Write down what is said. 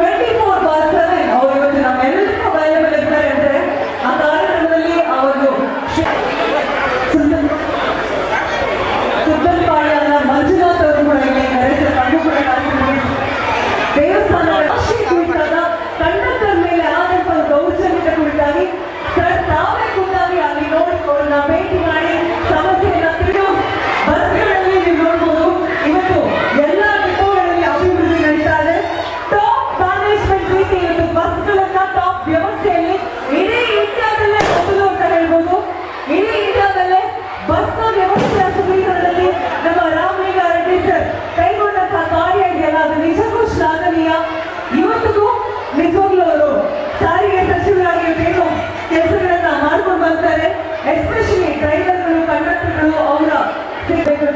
surrender ವ್ಯವಸ್ಥೆಯಲ್ಲಿ ಇಡೀ ಇಂಡಿಯಾದಲ್ಲೇ ಮೊದಲು ಅಂತ ಹೇಳ್ಬೋದು. ಇಡೀ ಇಂಡಿಯಾದಲ್ಲೇ ಬಸ್ನ ವ್ಯವಸ್ಥೆಯ ಸುಧಾರಣೆಯಲ್ಲಿ ನಮ್ಮ ರಾಮಲಿಂಗಾರೆಡ್ಡಿ ಸರ್ ಕೈಗೊಂಡಂತಹ ಕಾರ್ಯ ಇದೆಯಲ್ಲ, ಅದು ನಿಜಕ್ಕೂ ಶ್ಲಾಘನೀಯ. ಇವತ್ತಿಗೂ ನಿಜವಾಗ್ಲೂ ಅವರು ಸಾರಿಗೆ ಸಚಿವರಾಗಿ ಏನು ಕೆಲಸಗಳನ್ನ ಮಾಡ್ಕೊಂಡು ಬರ್ತಾರೆ. ಎಸ್ಪೆಷಲಿ ಡ್ರೈವರ್ಗಳು ಕಂಡಕ್ಟರ್ಗಳು ಅವರ ಸಿಗಬೇಕು